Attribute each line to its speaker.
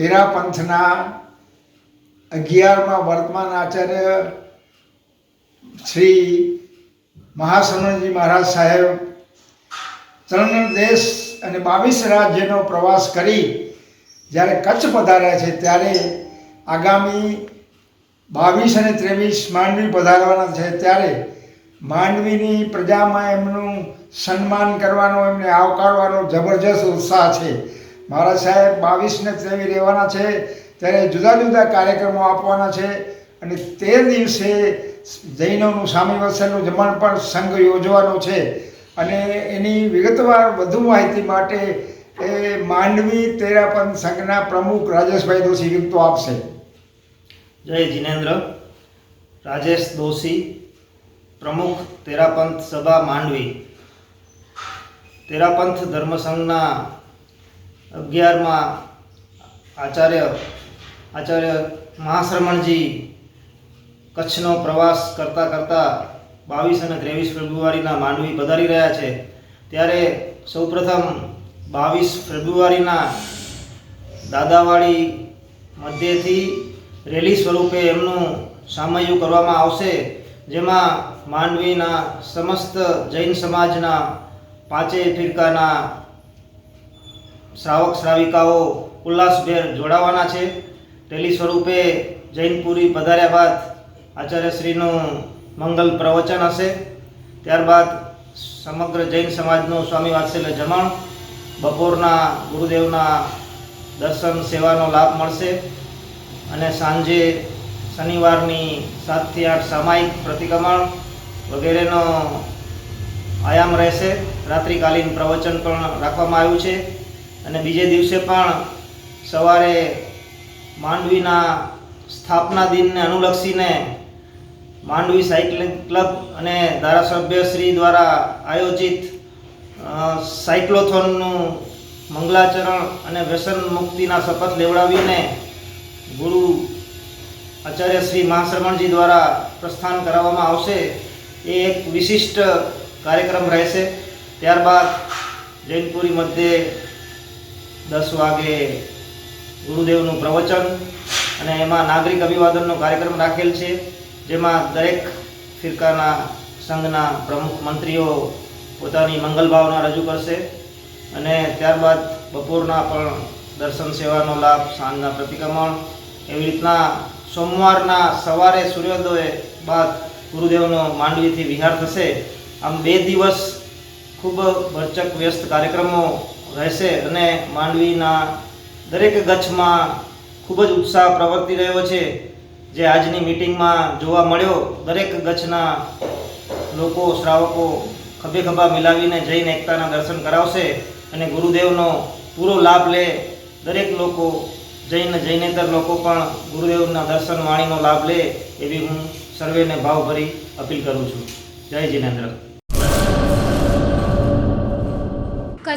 Speaker 1: તેરા પંથના અગિયારમાં વર્તમાન આચાર્ય શ્રી મહાસનજી મહારાજ સાહેબ ત્રણ દેશ અને બાવીસ રાજ્યનો પ્રવાસ કરી જ્યારે કચ્છ પધાર્યા છે ત્યારે આગામી બાવીસ અને ત્રેવીસ માંડવી પધારવાના છે ત્યારે માંડવીની પ્રજામાં એમનું સન્માન કરવાનો, એમને આવકારવાનો જબરજસ્ત ઉત્સાહ છે. મહારાજ સાહેબ બાવીસ ને ત્રેવીસ રહેવાના છે, ત્યારે જુદા જુદા કાર્યક્રમો આપવાના છે અને તે દિવસે જૈનોનું સ્વામી વત્સલનું જમણ પણ સંઘ યોજવાનો છે. અને એની વિગતવાર વધુ માહિતી માટે એ માંડવી તેરાપંથ સંઘના પ્રમુખ રાજેશભાઈ દોશી વિગતો આપશે.
Speaker 2: જય જિનેન્દ્ર. રાજેશ દોશી, પ્રમુખ તેરાપંથ સભા માંડવી. તેરાપંથ ધર્મસંઘના અગિયારમાં આચાર્ય આચાર્ય મહાશ્રમણજી કચ્છનો પ્રવાસ કરતાં કરતાં બાવીસ અને ત્રેવીસ ફેબ્રુઆરીના માંડવી પધારી રહ્યા છે. ત્યારે સૌપ્રથમ બાવીસ ફેબ્રુઆરીના દાદાવાડી મધ્યેથી રેલી સ્વરૂપે એમનું સામયું કરવામાં આવશે, જેમાં માંડવીના સમસ્ત જૈન સમાજના પાંચે ફિરકાના શ્રાવક શ્રાવિકાઓ ઉલ્લાસભેર જોડાવાના છે. રેલી સ્વરૂપે જૈનપુરી પધાર્યા બાદ આચાર્યશ્રીનું મંગલ પ્રવચન હશે. ત્યારબાદ સમગ્ર જૈન સમાજનું સ્વામી વાત્સલ્ય જમણ, બપોરના ગુરુદેવના દર્શન સેવાનો લાભ મળશે અને સાંજે શનિવારની સાતથી આઠ સામાયિક પ્રતિક્રમણ વગેરેનો આયામ રહેશે. રાત્રિકાલીન પ્રવચન પણ રાખવામાં આવ્યું છે. અને બીજે દિવસે પણ સવારે માંડવીના સ્થાપના દિનને અનુલક્ષીને માંડવી સાયકલિંગ ક્લબ અને ધારાસભ્ય શ્રી દ્વારા આયોજિત સાયક્લોથોનનું મંગલાચરણ અને વ્યસન મુક્તિના શપથ લેવડાવીને ગુરુ આચાર્ય શ્રી મહાશ્રમણજી દ્વારા પ્રસ્થાન કરાવવામાં આવશે. એ એક વિશિષ્ટ કાર્યક્રમ રહેશે. ત્યારબાદ જૈનપુરી મધ્યે દસ વાગે ગુરુદેવનું પ્રવચન અને એમાં નાગરિક અભિવાદનનો કાર્યક્રમ રાખેલ છે, જેમાં દરેક ફિરકાના સંઘના પ્રમુખ મંત્રીઓ પોતાની મંગલ ભાવના રજૂ કરશે અને ત્યારબાદ બપોરના પણ દર્શન સેવાનો લાભ, સાંજના પ્રતિક્રમણ, એવી રીતના સોમવારના સવારે સૂર્યોદય બાદ ગુરુદેવનો માંડવીથી વિહાર થશે. આમ બે દિવસ ખૂબ ભરચક વ્યસ્ત કાર્યક્રમો રહેશે અને માંડવીના દરેક ગચ્છમાં ખૂબ જ ઉત્સાહ પ્રવર્તી રહ્યો છે. જે આજની મિટિંગમાં જોવા મળ્યો, દરેક ગચ્છના લોકો, શ્રાવકો ખભે ખભા મિલાવીને જઈને એકતાના દર્શન કરાવશે અને ગુરુદેવનો પૂરો લાભ લે. દરેક લોકો જૈન જૈનેતર લોકો પણ ગુરુદેવના દર્શન વાણીનો લાભ લે એવી હું સર્વેને ભાવભરી અપીલ કરું છું. જય જિનેન્દ્ર.